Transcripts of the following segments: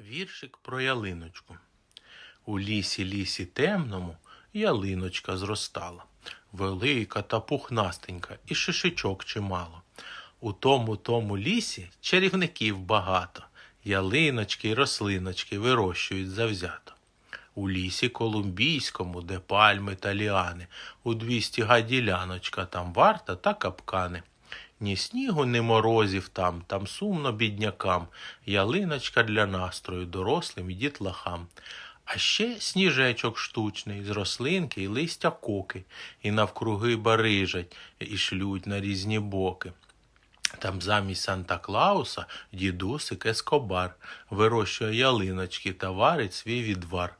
Віршик про ялиночку. У лісі лісі темному ялиночка зростала. Велика та пухнастенька, і шишечок чимало. У тому тому лісі чарівників багато. Ялиночки й рослиночки вирощують завзято. У лісі колумбійському, де пальми та ліани, у двісті гаділяночка, там варта та капкани. Ні снігу, ні морозів там, там сумно біднякам, ялиночка для настрою дорослим і дітлахам. А ще сніжечок штучний, з рослинки і листя коки, і навкруги барижать, і шлють на різні боки. Там замість Санта Клауса дідусик Ескобар вирощує ялиночки та варить свій відвар.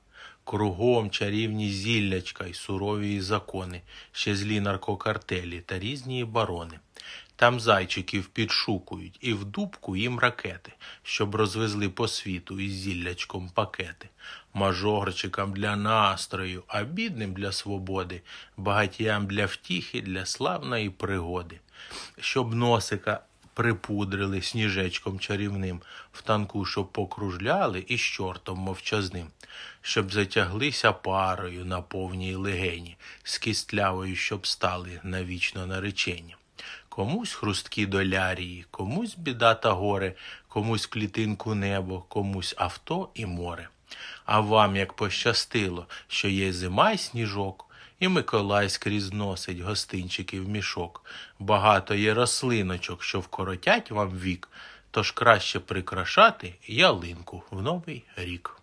Кругом чарівні зіллячка й сурові закони, ще злі наркокартелі та різні барони. Там зайчиків підшукують, і в дубку їм ракети, щоб розвезли по світу із зіллячком пакети. Мажорчикам для настрою, а бідним для свободи, багатіям для втіхи, для славної пригоди. Щоб носика припудрили сніжечком чарівним, в танку, щоб покружляли і з чортом мовчазним, щоб затяглися парою на повній легені, з кістлявою, щоб стали навічно наречені. Комусь хрусткі долярії, комусь біда та горе, комусь клітинку небо, комусь авто і море. А вам як пощастило, що є зима й сніжок, і Миколай скрізь носить гостинчики мішок. Багато є рослиночок, що вкоротять вам вік, тож краще прикрашати ялинку в новий рік.